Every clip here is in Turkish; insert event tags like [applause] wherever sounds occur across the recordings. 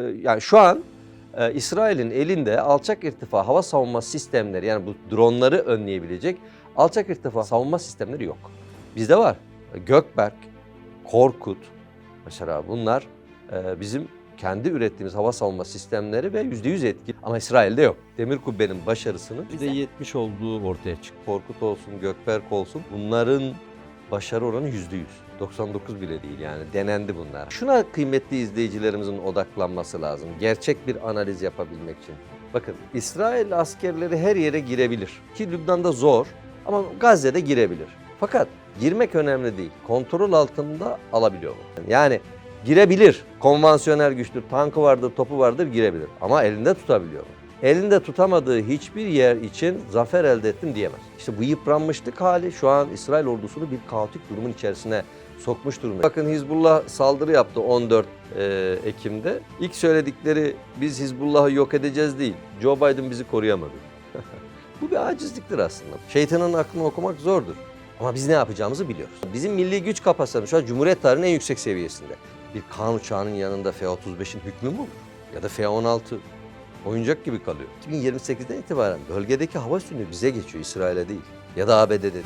e, yani şu an e, İsrail'in elinde alçak irtifa hava savunma sistemleri yani bu dronları önleyebilecek alçak irtifa savunma sistemleri yok. Bizde var. Gökberk, Korkut mesela bunlar e, bizim kendi ürettiğimiz hava savunma sistemleri ve %100 etki. Ama İsrail'de yok. Demir Kubbe'nin başarısının %70 olduğu ortaya çıktı. Korkut olsun, Gökberk olsun bunların başarı oranı %100. 99 bile değil yani denendi bunlar. Şuna kıymetli izleyicilerimizin odaklanması lazım. Gerçek bir analiz yapabilmek için. Bakın İsrail askerleri her yere girebilir. Ki Lübnan'da zor ama Gazze'de girebilir. Fakat girmek önemli değil. Kontrol altında alabiliyorlar. Yani girebilir. Konvansiyonel güçtür, tankı vardır, topu vardır girebilir. Ama elinde tutabiliyor. Elinde tutamadığı hiçbir yer için zafer elde ettim diyemez. İşte bu yıpranmışlık hali şu an İsrail ordusunu bir kaotik durumun içerisine sokmuş durumda. Bakın Hizbullah saldırı yaptı 14 e, Ekim'de. İlk söyledikleri biz Hizbullah'ı yok edeceğiz değil. Joe Biden bizi koruyamadı. [laughs] bu bir acizliktir aslında. Şeytanın aklını okumak zordur. Ama biz ne yapacağımızı biliyoruz. Bizim milli güç kapasitemiz şu an Cumhuriyet tarihinin en yüksek seviyesinde. Bir Kaan uçağının yanında F-35'in hükmü mü olur? Ya da F-16 oyuncak gibi kalıyor. 2028'den itibaren bölgedeki hava üstünlüğü bize geçiyor, İsrail'e değil. Ya da ABD'de değil.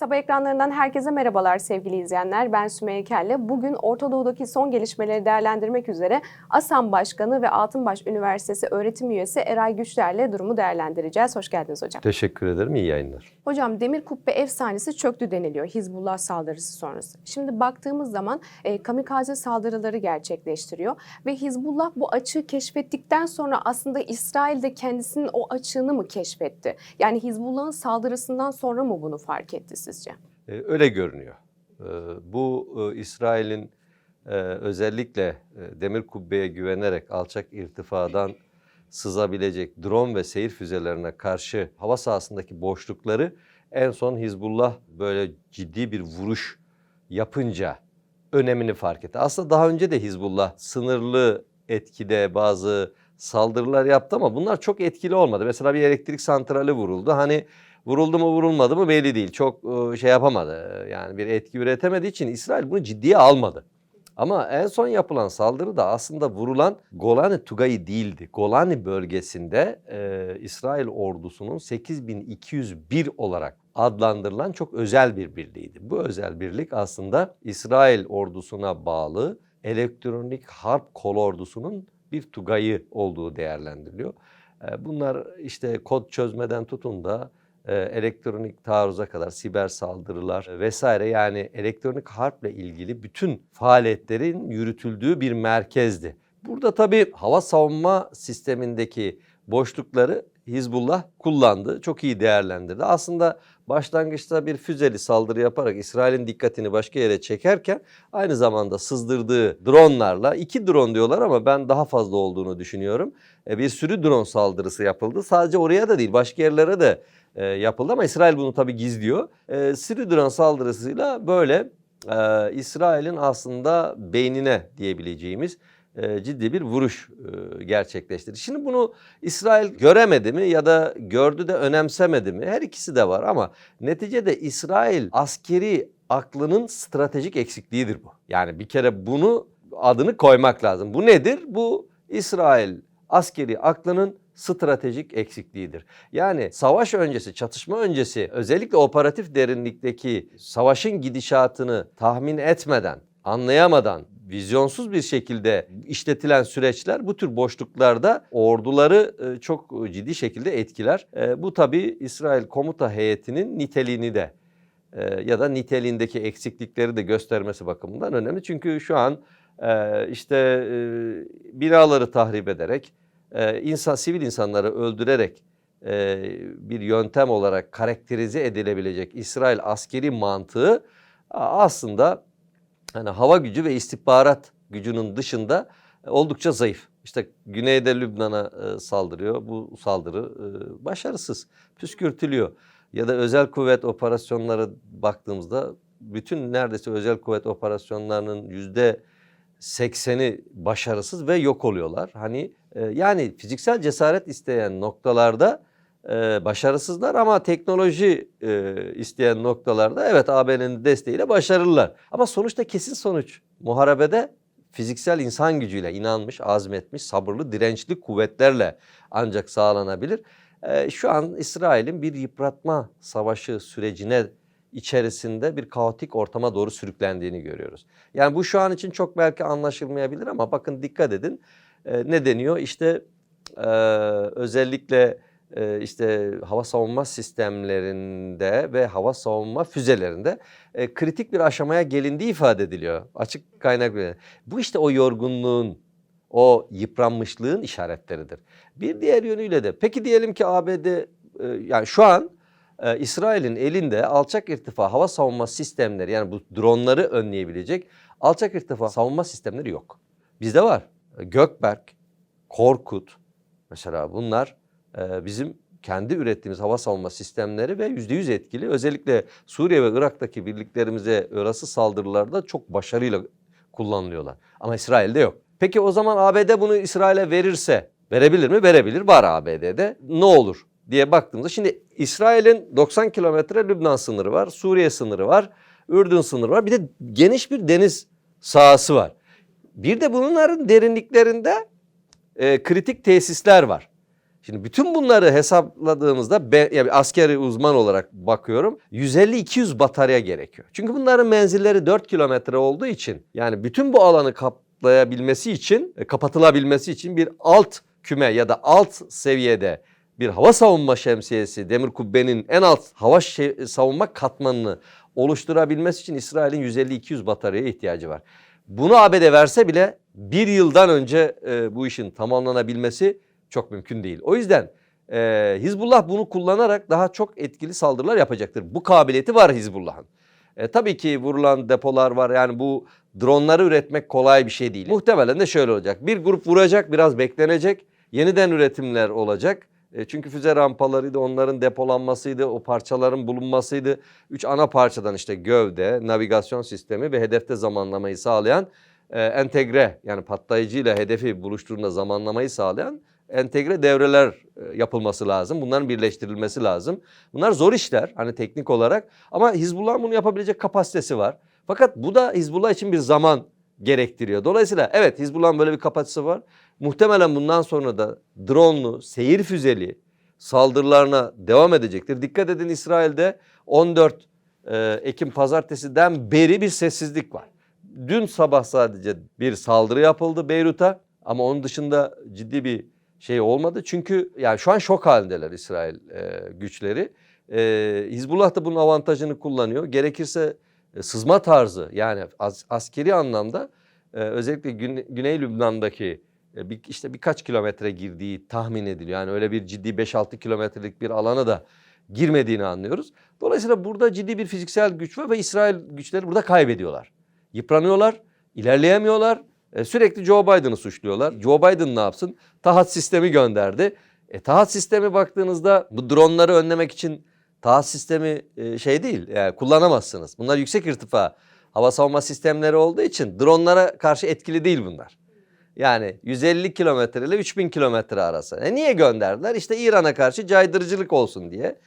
Sabah ekranlarından herkese merhabalar sevgili izleyenler. Ben Sümeyye Kelle. Bugün Orta Doğu'daki son gelişmeleri değerlendirmek üzere ASAM Başkanı ve Altınbaş Üniversitesi öğretim üyesi Eray Güçler'le durumu değerlendireceğiz. Hoş geldiniz hocam. Teşekkür ederim, iyi yayınlar. Hocam Demir Kubbe efsanesi çöktü deniliyor Hizbullah saldırısı sonrası. Şimdi baktığımız zaman e, kamikaze saldırıları gerçekleştiriyor ve Hizbullah bu açığı keşfettikten sonra aslında İsrail de kendisinin o açığını mı keşfetti? Yani Hizbullah'ın saldırısından sonra mı bunu fark etti sizce? Ee, öyle görünüyor. Ee, bu e, İsrail'in e, özellikle e, demir kubbeye güvenerek alçak irtifadan sızabilecek drone ve seyir füzelerine karşı hava sahasındaki boşlukları en son Hizbullah böyle ciddi bir vuruş yapınca önemini fark etti. Aslında daha önce de Hizbullah sınırlı etkide bazı saldırılar yaptı ama bunlar çok etkili olmadı. Mesela bir elektrik santrali vuruldu. Hani vuruldu mu vurulmadı mı belli değil. Çok e, şey yapamadı. Yani bir etki üretemediği için İsrail bunu ciddiye almadı. Ama en son yapılan saldırı da aslında vurulan Golani Tugayı değildi. Golani bölgesinde e, İsrail ordusunun 8201 olarak adlandırılan çok özel bir birliğiydi. Bu özel birlik aslında İsrail ordusuna bağlı elektronik harp kolordusunun bir tugayı olduğu değerlendiriliyor. E, bunlar işte kod çözmeden tutun da elektronik taarruza kadar siber saldırılar vesaire yani elektronik harple ilgili bütün faaliyetlerin yürütüldüğü bir merkezdi. Burada tabii hava savunma sistemindeki boşlukları Hizbullah kullandı. Çok iyi değerlendirdi. Aslında başlangıçta bir füzeli saldırı yaparak İsrail'in dikkatini başka yere çekerken aynı zamanda sızdırdığı dronlarla iki drone diyorlar ama ben daha fazla olduğunu düşünüyorum. E, Bir sürü drone saldırısı yapıldı. Sadece oraya da değil başka yerlere de e, yapıldı ama İsrail bunu tabii gizliyor. E, Siri drone saldırısıyla böyle e, İsrail'in aslında beynine diyebileceğimiz e, ciddi bir vuruş e, gerçekleştirdi. Şimdi bunu İsrail göremedi mi ya da gördü de önemsemedi mi? Her ikisi de var ama neticede İsrail askeri aklının stratejik eksikliğidir bu. Yani bir kere bunu adını koymak lazım. Bu nedir? Bu İsrail askeri aklının stratejik eksikliğidir. Yani savaş öncesi, çatışma öncesi özellikle operatif derinlikteki savaşın gidişatını tahmin etmeden, anlayamadan, vizyonsuz bir şekilde işletilen süreçler bu tür boşluklarda orduları e, çok ciddi şekilde etkiler. E, Bu tabii İsrail komuta heyetinin niteliğini de e, ya da niteliğindeki eksiklikleri de göstermesi bakımından önemli. Çünkü şu an işte binaları tahrip ederek, e, insan sivil insanları öldürerek e, bir yöntem olarak karakterize edilebilecek İsrail askeri mantığı aslında hani hava gücü ve istihbarat gücünün dışında oldukça zayıf. İşte güneyde Lübnan'a e, saldırıyor. Bu saldırı e, başarısız, püskürtülüyor. Ya da özel kuvvet operasyonları baktığımızda bütün neredeyse özel kuvvet operasyonlarının yüzde sekseni başarısız ve yok oluyorlar. Hani e, yani fiziksel cesaret isteyen noktalarda e, başarısızlar ama teknoloji e, isteyen noktalarda evet AB'nin desteğiyle başarılılar. Ama sonuçta kesin sonuç muharebede fiziksel insan gücüyle inanmış, azmetmiş, sabırlı, dirençli kuvvetlerle ancak sağlanabilir. E, şu an İsrail'in bir yıpratma savaşı sürecine içerisinde bir kaotik ortama doğru sürüklendiğini görüyoruz. Yani bu şu an için çok belki anlaşılmayabilir ama bakın dikkat edin. E, ne deniyor? İşte e, özellikle e, işte hava savunma sistemlerinde ve hava savunma füzelerinde e, kritik bir aşamaya gelindiği ifade ediliyor. Açık kaynak. Bu işte o yorgunluğun, o yıpranmışlığın işaretleridir. Bir diğer yönüyle de peki diyelim ki ABD e, yani şu an e, İsrail'in elinde alçak irtifa hava savunma sistemleri yani bu dronları önleyebilecek alçak irtifa savunma sistemleri yok. Bizde var. Gökberk, Korkut mesela bunlar e, bizim kendi ürettiğimiz hava savunma sistemleri ve yüzde yüz etkili. Özellikle Suriye ve Irak'taki birliklerimize orası saldırılarda çok başarıyla kullanılıyorlar. Ama İsrail'de yok. Peki o zaman ABD bunu İsrail'e verirse verebilir mi? Verebilir. Var ABD'de. Ne olur diye baktığımızda şimdi İsrail'in 90 kilometre Lübnan sınırı var, Suriye sınırı var, Ürdün sınırı var. Bir de geniş bir deniz sahası var. Bir de bunların derinliklerinde e, kritik tesisler var. Şimdi bütün bunları hesapladığımızda ben yani askeri uzman olarak bakıyorum 150-200 batarya gerekiyor. Çünkü bunların menzilleri 4 kilometre olduğu için yani bütün bu alanı kaplayabilmesi için e, kapatılabilmesi için bir alt küme ya da alt seviyede bir hava savunma şemsiyesi demir kubbenin en alt hava savunma katmanını oluşturabilmesi için İsrail'in 150-200 bataryaya ihtiyacı var. Bunu ABD verse bile bir yıldan önce e, bu işin tamamlanabilmesi çok mümkün değil. O yüzden e, Hizbullah bunu kullanarak daha çok etkili saldırılar yapacaktır. Bu kabiliyeti var Hizbullah'ın. E, tabii ki vurulan depolar var yani bu dronları üretmek kolay bir şey değil. Muhtemelen de şöyle olacak. Bir grup vuracak biraz beklenecek yeniden üretimler olacak. E, çünkü füze rampalarıydı, onların depolanmasıydı, o parçaların bulunmasıydı. Üç ana parçadan işte gövde, navigasyon sistemi ve hedefte zamanlamayı sağlayan e, entegre yani patlayıcı ile hedefi buluşturduğunda zamanlamayı sağlayan entegre devreler e, yapılması lazım. Bunların birleştirilmesi lazım. Bunlar zor işler hani teknik olarak ama Hizbullah'ın bunu yapabilecek kapasitesi var. Fakat bu da Hizbullah için bir zaman gerektiriyor. Dolayısıyla evet Hizbullah'ın böyle bir kapasitesi var. Muhtemelen bundan sonra da drone'lu, seyir füzeli saldırılarına devam edecektir. Dikkat edin İsrail'de 14 e, Ekim pazartesiden beri bir sessizlik var. Dün sabah sadece bir saldırı yapıldı Beyrut'a ama onun dışında ciddi bir şey olmadı. Çünkü yani şu an şok halindeler İsrail e, güçleri. E, Hizbullah da bunun avantajını kullanıyor. Gerekirse e, sızma tarzı yani as- askeri anlamda e, özellikle Gün- Güney Lübnan'daki bir, işte birkaç kilometre girdiği tahmin ediliyor. Yani öyle bir ciddi 5-6 kilometrelik bir alana da girmediğini anlıyoruz. Dolayısıyla burada ciddi bir fiziksel güç var ve İsrail güçleri burada kaybediyorlar. Yıpranıyorlar, ilerleyemiyorlar. E, sürekli Joe Biden'ı suçluyorlar. Joe Biden ne yapsın? Tahat sistemi gönderdi. E, tahat sistemi baktığınızda bu dronları önlemek için tahat sistemi e, şey değil. Yani kullanamazsınız. Bunlar yüksek irtifa hava savunma sistemleri olduğu için dronlara karşı etkili değil bunlar. Yani 150 kilometre ile 3000 kilometre arası. E niye gönderdiler? İşte İran'a karşı caydırıcılık olsun diye.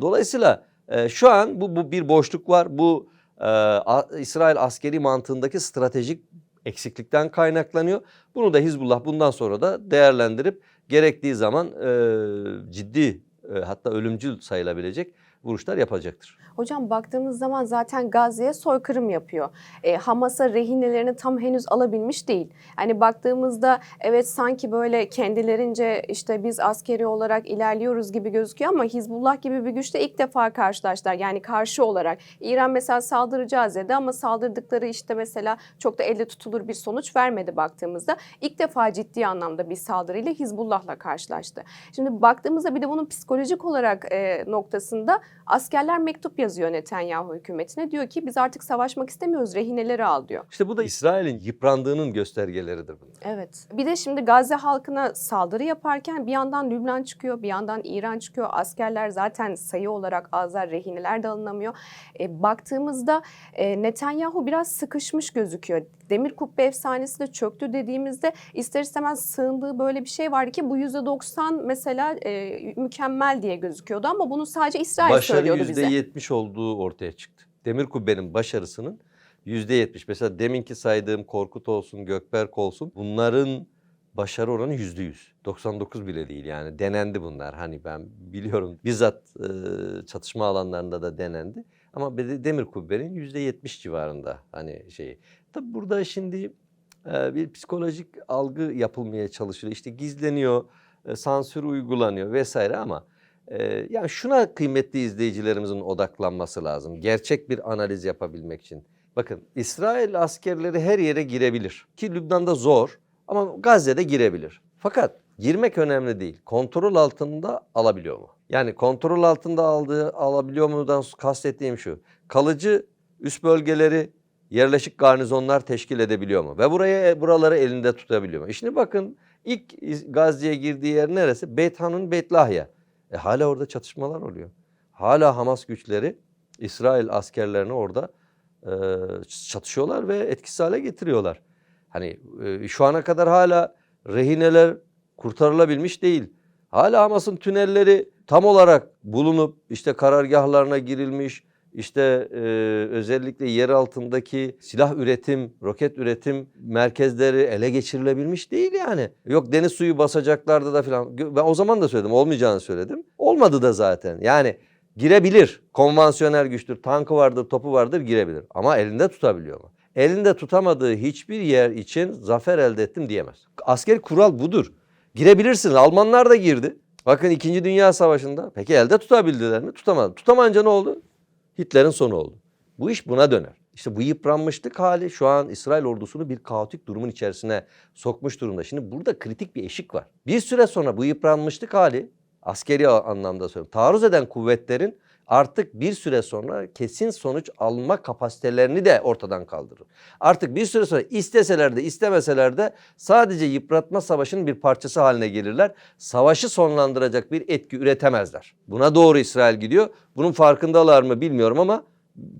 Dolayısıyla e, şu an bu, bu bir boşluk var. Bu e, a- İsrail askeri mantığındaki stratejik eksiklikten kaynaklanıyor. Bunu da Hizbullah bundan sonra da değerlendirip gerektiği zaman e, ciddi e, hatta ölümcül sayılabilecek vuruşlar yapacaktır. Hocam baktığımız zaman zaten Gazze'ye soykırım yapıyor. E, Hamas'a rehinelerini tam henüz alabilmiş değil. Hani baktığımızda evet sanki böyle kendilerince işte biz askeri olarak ilerliyoruz gibi gözüküyor ama Hizbullah gibi bir güçle ilk defa karşılaştılar. Yani karşı olarak. İran mesela saldıracağız dedi ama saldırdıkları işte mesela çok da elle tutulur bir sonuç vermedi baktığımızda. İlk defa ciddi anlamda bir saldırıyla Hizbullah'la karşılaştı. Şimdi baktığımızda bir de bunun psikolojik olarak e, noktasında askerler mektup yazıyor Netanyahu hükümetine. Diyor ki biz artık savaşmak istemiyoruz rehineleri al diyor. İşte bu da İsrail'in yıprandığının göstergeleridir bunlar. Evet. Bir de şimdi Gazze halkına saldırı yaparken bir yandan Lübnan çıkıyor, bir yandan İran çıkıyor. Askerler zaten sayı olarak azlar, rehineler de alınamıyor. E, baktığımızda e, Netanyahu biraz sıkışmış gözüküyor. Demir kubbe efsanesi de çöktü dediğimizde ister istemez sığındığı böyle bir şey vardı ki bu %90 mesela e, mükemmel diye gözüküyordu ama bunu sadece İsrail Başarı söylüyordu bize. %70 olduğu ortaya çıktı. Demir kubbenin başarısının %70. Mesela deminki saydığım Korkut olsun, Gökberk olsun bunların başarı oranı %100. 99 bile değil yani denendi bunlar. Hani ben biliyorum bizzat e, çatışma alanlarında da denendi. Ama demir kubbenin %70 civarında hani şeyi. Tabi burada şimdi e, bir psikolojik algı yapılmaya çalışılıyor. İşte gizleniyor, e, sansür uygulanıyor vesaire ama ee, yani şuna kıymetli izleyicilerimizin odaklanması lazım. Gerçek bir analiz yapabilmek için. Bakın İsrail askerleri her yere girebilir. Ki Lübnan'da zor ama Gazze'de girebilir. Fakat girmek önemli değil. Kontrol altında alabiliyor mu? Yani kontrol altında aldığı alabiliyor mu'dan kastettiğim şu. Kalıcı üst bölgeleri yerleşik garnizonlar teşkil edebiliyor mu? Ve buraya buraları elinde tutabiliyor mu? E şimdi bakın ilk Gazze'ye girdiği yer neresi? Beit Hanun, Beit Lahya. E hala orada çatışmalar oluyor. Hala Hamas güçleri İsrail askerlerini orada e, çatışıyorlar ve etkisiz hale getiriyorlar. Hani e, şu ana kadar hala rehineler kurtarılabilmiş değil. Hala Hamas'ın tünelleri tam olarak bulunup işte karargahlarına girilmiş, işte e, özellikle yer altındaki silah üretim, roket üretim merkezleri ele geçirilebilmiş değil yani. Yok deniz suyu basacaklardı da filan. Ben o zaman da söyledim, olmayacağını söyledim. Olmadı da zaten. Yani girebilir. Konvansiyonel güçtür, tankı vardır, topu vardır girebilir. Ama elinde tutabiliyor mu? Elinde tutamadığı hiçbir yer için zafer elde ettim diyemez. Askeri kural budur. Girebilirsiniz. Almanlar da girdi. Bakın 2. Dünya Savaşı'nda. Peki elde tutabildiler mi? Tutamadı. Tutamayınca ne oldu? Hitler'in sonu oldu. Bu iş buna döner. İşte bu yıpranmışlık hali şu an İsrail ordusunu bir kaotik durumun içerisine sokmuş durumda. Şimdi burada kritik bir eşik var. Bir süre sonra bu yıpranmışlık hali askeri anlamda söylüyorum. Taarruz eden kuvvetlerin artık bir süre sonra kesin sonuç alma kapasitelerini de ortadan kaldırır. Artık bir süre sonra isteseler de istemeseler de sadece yıpratma savaşının bir parçası haline gelirler. Savaşı sonlandıracak bir etki üretemezler. Buna doğru İsrail gidiyor. Bunun farkındalar mı bilmiyorum ama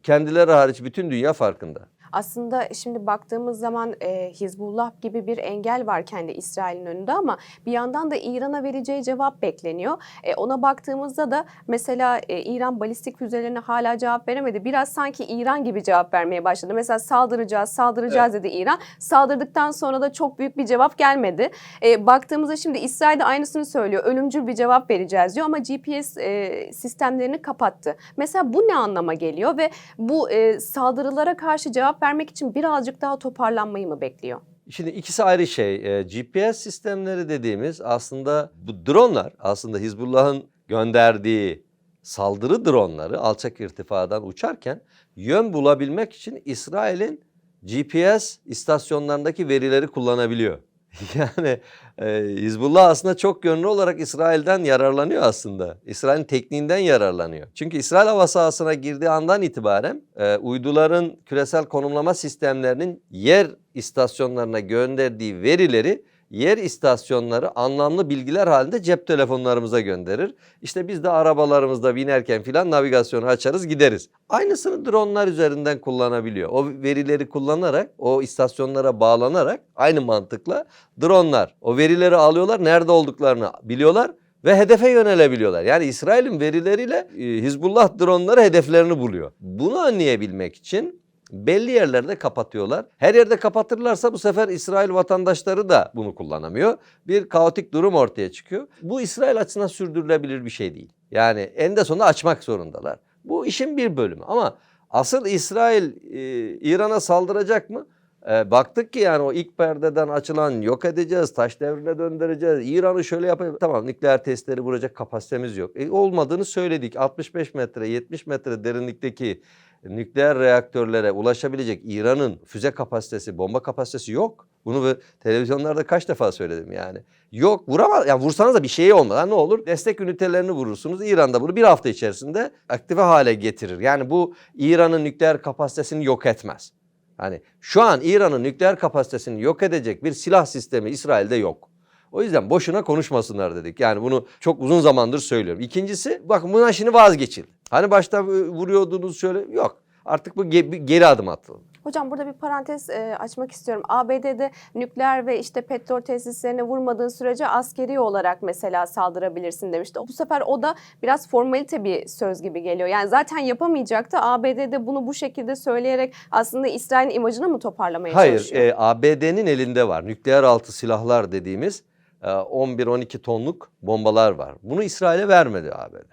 kendileri hariç bütün dünya farkında. Aslında şimdi baktığımız zaman e, Hizbullah gibi bir engel var kendi İsrail'in önünde ama bir yandan da İran'a vereceği cevap bekleniyor. E, ona baktığımızda da mesela e, İran balistik füzelerine hala cevap veremedi. Biraz sanki İran gibi cevap vermeye başladı. Mesela saldıracağız, saldıracağız dedi İran. Saldırdıktan sonra da çok büyük bir cevap gelmedi. E, baktığımızda şimdi İsrail de aynısını söylüyor. Ölümcül bir cevap vereceğiz diyor ama GPS e, sistemlerini kapattı. Mesela bu ne anlama geliyor ve bu e, saldırılara karşı cevap vermek için birazcık daha toparlanmayı mı bekliyor? Şimdi ikisi ayrı şey. E, GPS sistemleri dediğimiz aslında bu dronlar aslında Hizbullah'ın gönderdiği saldırı dronları alçak irtifadan uçarken yön bulabilmek için İsrail'in GPS istasyonlarındaki verileri kullanabiliyor. [laughs] Yani e, Hizbullah aslında çok yönlü olarak İsrail'den yararlanıyor aslında. İsrail'in tekniğinden yararlanıyor. Çünkü İsrail hava sahasına girdiği andan itibaren e, uyduların küresel konumlama sistemlerinin yer istasyonlarına gönderdiği verileri yer istasyonları anlamlı bilgiler halinde cep telefonlarımıza gönderir. İşte biz de arabalarımızda binerken filan navigasyonu açarız gideriz. Aynısını dronlar üzerinden kullanabiliyor. O verileri kullanarak o istasyonlara bağlanarak aynı mantıkla dronlar o verileri alıyorlar nerede olduklarını biliyorlar ve hedefe yönelebiliyorlar. Yani İsrail'in verileriyle e, Hizbullah dronları hedeflerini buluyor. Bunu anlayabilmek için belli yerlerde kapatıyorlar. Her yerde kapatırlarsa bu sefer İsrail vatandaşları da bunu kullanamıyor. Bir kaotik durum ortaya çıkıyor. Bu İsrail açısından sürdürülebilir bir şey değil. Yani eninde sonunda açmak zorundalar. Bu işin bir bölümü ama asıl İsrail e, İran'a saldıracak mı? E, baktık ki yani o ilk perdeden açılan yok edeceğiz, taş devrine döndüreceğiz, İran'ı şöyle yapacağız. Tamam nükleer testleri vuracak kapasitemiz yok. E, olmadığını söyledik. 65 metre, 70 metre derinlikteki nükleer reaktörlere ulaşabilecek İran'ın füze kapasitesi, bomba kapasitesi yok. Bunu bu televizyonlarda kaç defa söyledim yani. Yok vuramaz. Yani vursanız da bir şey olmaz. ne olur? Destek ünitelerini vurursunuz. İran da bunu bir hafta içerisinde aktive hale getirir. Yani bu İran'ın nükleer kapasitesini yok etmez. Hani şu an İran'ın nükleer kapasitesini yok edecek bir silah sistemi İsrail'de yok. O yüzden boşuna konuşmasınlar dedik. Yani bunu çok uzun zamandır söylüyorum. İkincisi bakın bundan şimdi vazgeçin. Hani başta vuruyordunuz şöyle yok. Artık bu ge- geri adım atıldı. Hocam burada bir parantez e, açmak istiyorum. ABD'de nükleer ve işte petrol tesislerine vurmadığın sürece askeri olarak mesela saldırabilirsin demişti. Bu sefer o da biraz formalite bir söz gibi geliyor. Yani zaten yapamayacaktı. ABD'de bunu bu şekilde söyleyerek aslında İsrail'in imajını mı toparlamaya Hayır, çalışıyor? e, ABD'nin elinde var. Nükleer altı silahlar dediğimiz e, 11-12 tonluk bombalar var. Bunu İsrail'e vermedi ABD.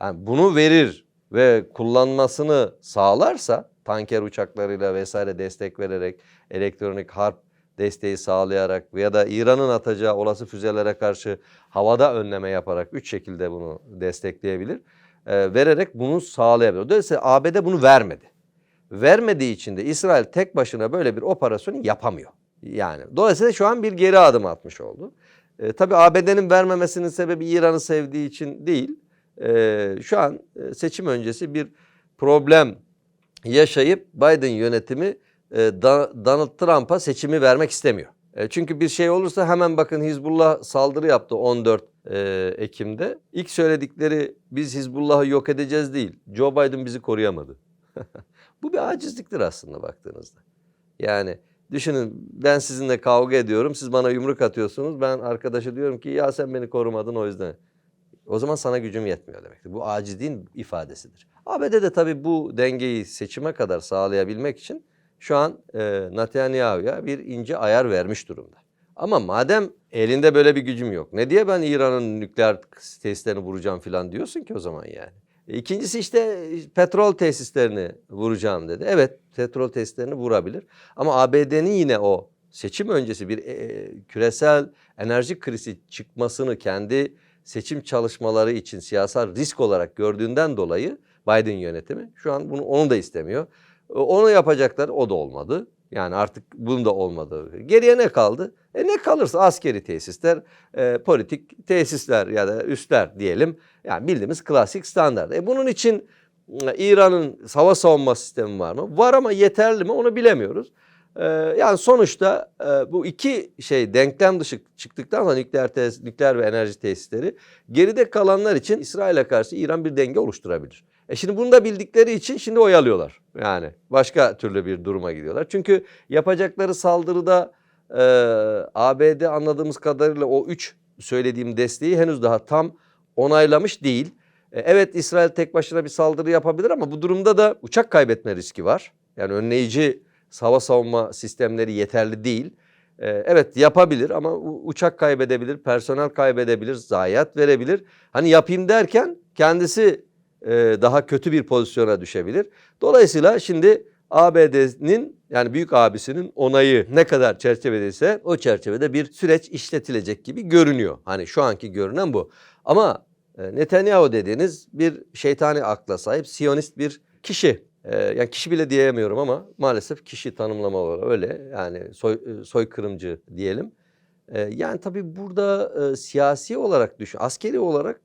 Yani bunu verir ve kullanmasını sağlarsa tanker uçaklarıyla vesaire destek vererek elektronik harp desteği sağlayarak ya da İran'ın atacağı olası füzelere karşı havada önleme yaparak üç şekilde bunu destekleyebilir. E, vererek bunu sağlayabilir. Dolayısıyla ABD bunu vermedi. Vermediği için de İsrail tek başına böyle bir operasyonu yapamıyor. Yani dolayısıyla şu an bir geri adım atmış oldu. E, tabii ABD'nin vermemesinin sebebi İran'ı sevdiği için değil. E, şu an e, seçim öncesi bir problem yaşayıp Biden yönetimi e, Donald Trump'a seçimi vermek istemiyor. E, çünkü bir şey olursa hemen bakın Hizbullah saldırı yaptı 14 e, Ekim'de. İlk söyledikleri biz Hizbullah'ı yok edeceğiz değil. Joe Biden bizi koruyamadı. [laughs] Bu bir acizliktir aslında baktığınızda. Yani düşünün ben sizinle kavga ediyorum. Siz bana yumruk atıyorsunuz. Ben arkadaşa diyorum ki ya sen beni korumadın o yüzden. O zaman sana gücüm yetmiyor demektir. Bu acizliğin ifadesidir. ABD'de tabii bu dengeyi seçime kadar sağlayabilmek için şu an e, Netanyahu'ya bir ince ayar vermiş durumda. Ama madem elinde böyle bir gücüm yok. Ne diye ben İran'ın nükleer tesislerini vuracağım falan diyorsun ki o zaman yani. E, İkincisi işte petrol tesislerini vuracağım dedi. Evet petrol tesislerini vurabilir. Ama ABD'nin yine o seçim öncesi bir e, küresel enerji krizi çıkmasını kendi seçim çalışmaları için siyasal risk olarak gördüğünden dolayı Biden yönetimi şu an bunu onu da istemiyor. E, Onu yapacaklar o da olmadı. Yani artık bunun da olmadı. Geriye ne kaldı? E ne kalırsa askeri tesisler, e, politik tesisler ya da üsler diyelim. Yani bildiğimiz klasik standart. E bunun için e, İran'ın hava savunma sistemi var mı? Var ama yeterli mi onu bilemiyoruz. E, yani sonuçta e, bu iki şey denklem dışı çıktıktan sonra nükleer, tesis, nükleer ve enerji tesisleri geride kalanlar için İsrail'e karşı İran bir denge oluşturabilir. E şimdi bunu da bildikleri için şimdi oyalıyorlar. Yani başka türlü bir duruma gidiyorlar. Çünkü yapacakları saldırıda e, ABD anladığımız kadarıyla o üç söylediğim desteği henüz daha tam onaylamış değil. E, evet İsrail tek başına bir saldırı yapabilir ama bu durumda da uçak kaybetme riski var. Yani önleyici hava savunma sistemleri yeterli değil. E, evet yapabilir ama uçak kaybedebilir, personel kaybedebilir, zayiat verebilir. Hani yapayım derken kendisi e, daha kötü bir pozisyona düşebilir. Dolayısıyla şimdi ABD'nin yani büyük abisinin onayı ne kadar çerçevedeyse o çerçevede bir süreç işletilecek gibi görünüyor. Hani şu anki görünen bu. Ama e, Netanyahu dediğiniz bir şeytani akla sahip Siyonist bir kişi. E, yani kişi bile diyemiyorum ama maalesef kişi tanımlama olarak öyle. Yani soy, soykırımcı diyelim. Yani tabii burada siyasi olarak düşün, askeri olarak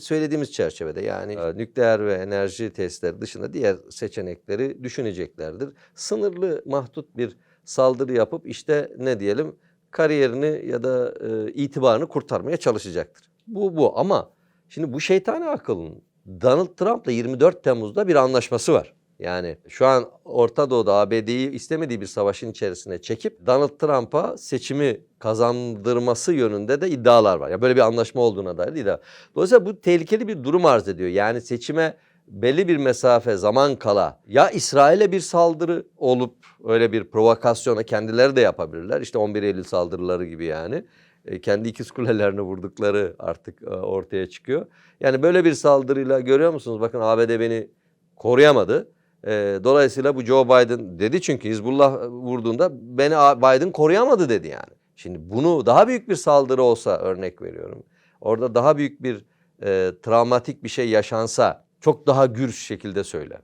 söylediğimiz çerçevede yani e, nükleer ve enerji testleri dışında diğer seçenekleri düşüneceklerdir. Sınırlı mahdut bir saldırı yapıp işte ne diyelim kariyerini ya da e, itibarını kurtarmaya çalışacaktır. Bu bu ama şimdi bu şeytani akılın Donald Trump'la 24 Temmuz'da bir anlaşması var. Yani şu an Orta Doğu'da ABD'yi istemediği bir savaşın içerisine çekip Donald Trump'a seçimi kazandırması yönünde de iddialar var. Ya böyle bir anlaşma olduğuna dair iddia. Dolayısıyla bu tehlikeli bir durum arz ediyor. Yani seçime belli bir mesafe zaman kala ya İsrail'e bir saldırı olup öyle bir provokasyona kendileri de yapabilirler. İşte 11 Eylül saldırıları gibi yani. E, kendi ikiz kulelerini vurdukları artık e, ortaya çıkıyor. Yani böyle bir saldırıyla görüyor musunuz? Bakın ABD beni koruyamadı. E, dolayısıyla bu Joe Biden dedi çünkü Hizbullah vurduğunda beni Biden koruyamadı dedi yani. Şimdi bunu daha büyük bir saldırı olsa örnek veriyorum. Orada daha büyük bir e, travmatik bir şey yaşansa çok daha gür şekilde söyler.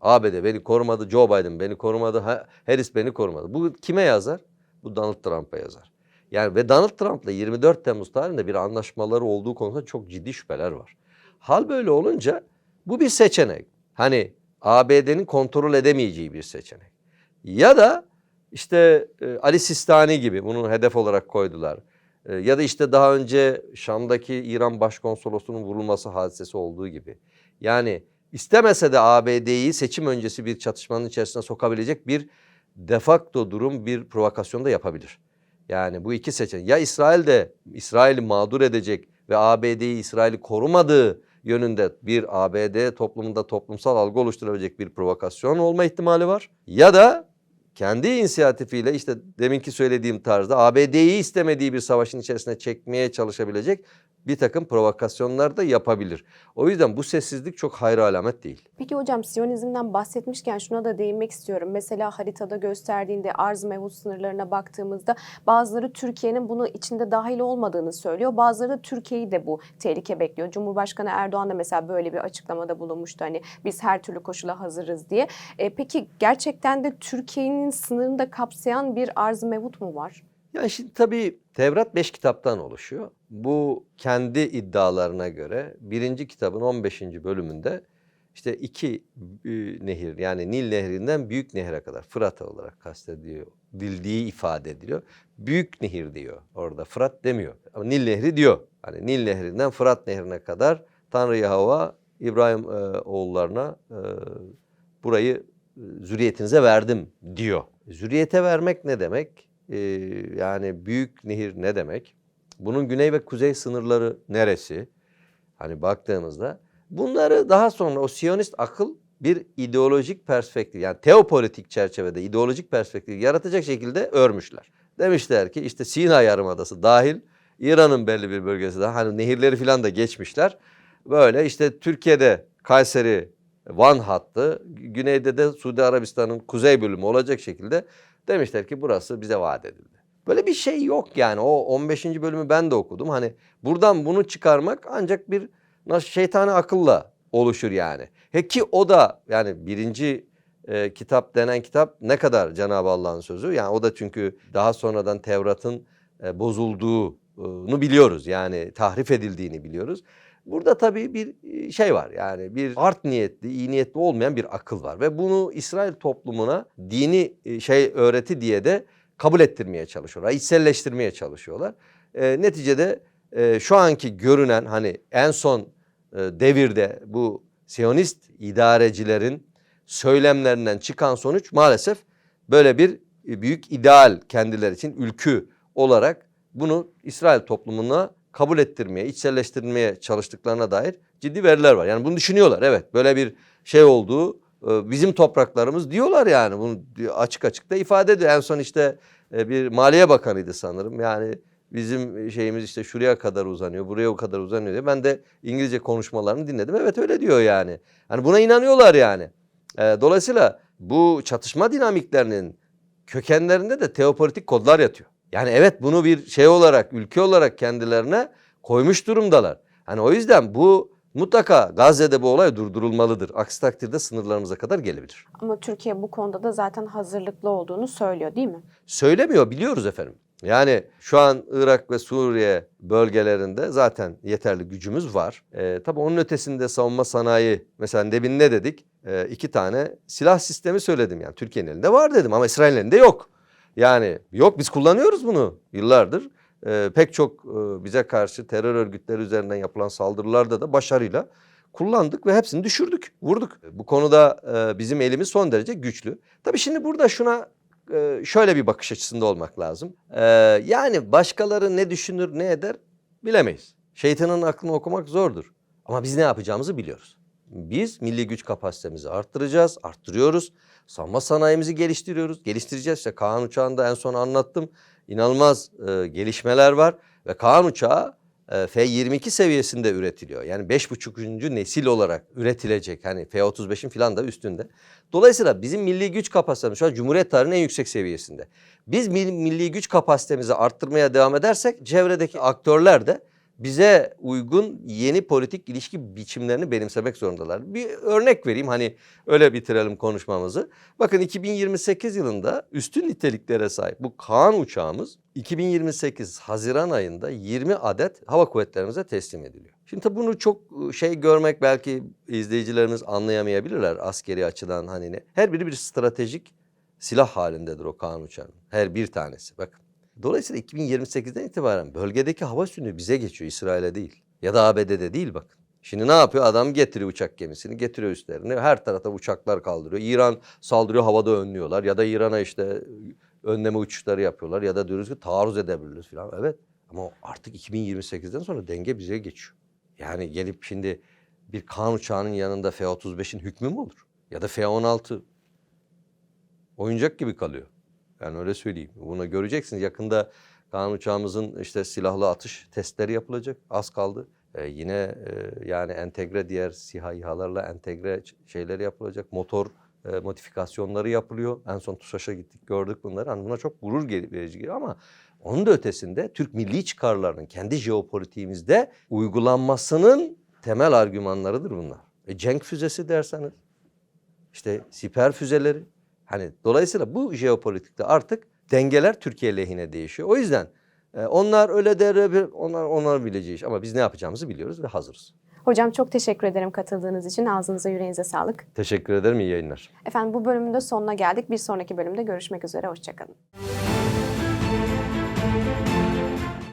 ABD beni korumadı, Joe Biden beni korumadı, Ha- Harris beni korumadı. Bu kime yazar? Bu Donald Trump'a yazar. Yani ve Donald Trump'la 24 Temmuz tarihinde bir anlaşmaları olduğu konusunda çok ciddi şüpheler var. Hal böyle olunca bu bir seçenek. Hani ABD'nin kontrol edemeyeceği bir seçenek. Ya da işte e, Ali Sistani gibi bunu hedef olarak koydular. E, ya da işte daha önce Şam'daki İran Başkonsolosu'nun vurulması hadisesi olduğu gibi. Yani istemese de ABD'yi seçim öncesi bir çatışmanın içerisine sokabilecek bir de facto durum bir provokasyon da yapabilir. Yani bu iki seçenek ya İsrail de İsrail'i mağdur edecek ve ABD'yi İsrail'i korumadığı yönünde bir ABD toplumunda toplumsal algı oluşturabilecek bir provokasyon olma ihtimali var. Ya da kendi inisiyatifiyle işte deminki söylediğim tarzda ABD'yi istemediği bir savaşın içerisine çekmeye çalışabilecek bir takım provokasyonlar da yapabilir. O yüzden bu sessizlik çok hayra alamet değil. Peki hocam Siyonizm'den bahsetmişken şuna da değinmek istiyorum. Mesela haritada gösterdiğinde arz mevcut sınırlarına baktığımızda bazıları Türkiye'nin bunu içinde dahil olmadığını söylüyor. Bazıları da Türkiye'yi de bu tehlike bekliyor. Cumhurbaşkanı Erdoğan da mesela böyle bir açıklamada bulunmuştu. Hani biz her türlü koşula hazırız diye. E, peki gerçekten de Türkiye'nin sınırını da kapsayan bir arz mevcut mu var? Yani şimdi tabii Tevrat beş kitaptan oluşuyor. Bu kendi iddialarına göre birinci kitabın 15. bölümünde işte iki e, nehir yani Nil nehrinden Büyük Nehir'e kadar Fırat olarak kastediyor. Dildiği ifade ediliyor. Büyük nehir diyor orada Fırat demiyor. Ama Nil nehri diyor. Hani Nil nehrinden Fırat nehrine kadar Tanrı Yahova İbrahim e, oğullarına e, burayı e, zürriyetinize verdim diyor. Zürriyete vermek ne demek? Ee, yani büyük nehir ne demek? Bunun güney ve kuzey sınırları neresi? Hani baktığımızda bunları daha sonra o Siyonist akıl bir ideolojik perspektif yani teopolitik çerçevede ideolojik perspektif yaratacak şekilde örmüşler. Demişler ki işte Sina Yarımadası dahil İran'ın belli bir bölgesi de hani nehirleri falan da geçmişler. Böyle işte Türkiye'de Kayseri Van hattı, güneyde de Suudi Arabistan'ın kuzey bölümü olacak şekilde demişler ki burası bize vaat edildi. Böyle bir şey yok yani o 15. bölümü ben de okudum. Hani buradan bunu çıkarmak ancak bir şeytani akılla oluşur yani. He ki o da yani birinci e, kitap denen kitap ne kadar Cenab-ı Allah'ın sözü. Yani o da çünkü daha sonradan Tevrat'ın e, bozulduğunu biliyoruz. Yani tahrif edildiğini biliyoruz. Burada tabii bir şey var yani bir art niyetli, iyi niyetli olmayan bir akıl var. Ve bunu İsrail toplumuna dini şey öğreti diye de kabul ettirmeye çalışıyorlar. içselleştirmeye çalışıyorlar. E, neticede e, şu anki görünen hani en son e, devirde bu Siyonist idarecilerin söylemlerinden çıkan sonuç maalesef böyle bir büyük ideal kendileri için ülkü olarak bunu İsrail toplumuna kabul ettirmeye, içselleştirmeye çalıştıklarına dair ciddi veriler var. Yani bunu düşünüyorlar. Evet böyle bir şey olduğu e, bizim topraklarımız diyorlar yani. Bunu açık açık da ifade ediyor. En son işte e, bir Maliye Bakanıydı sanırım. Yani bizim şeyimiz işte şuraya kadar uzanıyor, buraya o kadar uzanıyor diye. Ben de İngilizce konuşmalarını dinledim. Evet öyle diyor yani. Hani buna inanıyorlar yani. E, Dolayısıyla bu çatışma dinamiklerinin kökenlerinde de teopolitik kodlar yatıyor. Yani evet bunu bir şey olarak, ülke olarak kendilerine koymuş durumdalar. Hani o yüzden bu mutlaka Gazze'de bu olay durdurulmalıdır. Aksi takdirde sınırlarımıza kadar gelebilir. Ama Türkiye bu konuda da zaten hazırlıklı olduğunu söylüyor değil mi? Söylemiyor biliyoruz efendim. Yani şu an Irak ve Suriye bölgelerinde zaten yeterli gücümüz var. Ee, tabii onun ötesinde savunma sanayi mesela demin ne dedik? Ee, iki tane silah sistemi söyledim yani Türkiye'nin elinde var dedim ama İsrail'in elinde yok. Yani yok biz kullanıyoruz bunu yıllardır. Ee, pek çok e, bize karşı terör örgütleri üzerinden yapılan saldırılarda da başarıyla kullandık ve hepsini düşürdük, vurduk. Bu konuda e, bizim elimiz son derece güçlü. Tabii şimdi burada şuna e, şöyle bir bakış açısında olmak lazım. E, yani başkaları ne düşünür, ne eder bilemeyiz. Şeytanın aklını okumak zordur. Ama biz ne yapacağımızı biliyoruz. Biz milli güç kapasitemizi arttıracağız, arttırıyoruz. Savunma sanayimizi geliştiriyoruz, geliştireceğiz. İşte Kaan uçağında en son anlattım. İnanılmaz e, gelişmeler var ve Kaan uçağı e, F-22 seviyesinde üretiliyor. Yani 5,5. nesil olarak üretilecek. Hani F-35'in falan da üstünde. Dolayısıyla bizim milli güç kapasitemiz şu an Cumhuriyet tarihinin en yüksek seviyesinde. Biz milli güç kapasitemizi arttırmaya devam edersek çevredeki aktörler de bize uygun yeni politik ilişki biçimlerini benimsemek zorundalar. Bir örnek vereyim hani öyle bitirelim konuşmamızı. Bakın 2028 yılında üstün niteliklere sahip bu Kaan uçağımız 2028 Haziran ayında 20 adet hava kuvvetlerimize teslim ediliyor. Şimdi tabii bunu çok şey görmek belki izleyicilerimiz anlayamayabilirler askeri açıdan hani ne. Her biri bir stratejik silah halindedir o Kaan uçağının. Her bir tanesi bakın. Dolayısıyla 2028'den itibaren bölgedeki hava üstünlüğü bize geçiyor İsrail'e değil. Ya da ABD'de değil bakın. Şimdi ne yapıyor? Adam getiriyor uçak gemisini, getiriyor üstlerine. Her tarafta uçaklar kaldırıyor. İran saldırıyor, havada önlüyorlar. Ya da İran'a işte önleme uçuşları yapıyorlar. Ya da diyoruz ki taarruz edebiliriz falan. Evet ama artık 2028'den sonra denge bize geçiyor. Yani gelip şimdi bir Kaan uçağının yanında F-35'in hükmü mü olur? Ya da F-16 oyuncak gibi kalıyor. Yani öyle söyleyeyim. Bunu göreceksiniz. Yakında Kaan uçağımızın işte silahlı atış testleri yapılacak. Az kaldı. Ee, yine e, yani entegre diğer SİHA İHA'larla entegre şeyleri yapılacak. Motor e, modifikasyonları yapılıyor. En son TUSAŞ'a gittik gördük bunları. Hani buna çok gurur verici geliyor ama onun da ötesinde Türk milli çıkarlarının kendi jeopolitiğimizde uygulanmasının temel argümanlarıdır bunlar. E, cenk füzesi derseniz işte siper füzeleri. Hani dolayısıyla bu jeopolitikte artık dengeler Türkiye lehine değişiyor. O yüzden e, onlar öyle der, onlar onlar bileceği iş. Ama biz ne yapacağımızı biliyoruz ve hazırız. Hocam çok teşekkür ederim katıldığınız için. Ağzınıza yüreğinize sağlık. Teşekkür ederim. iyi yayınlar. Efendim bu bölümün de sonuna geldik. Bir sonraki bölümde görüşmek üzere. Hoşçakalın.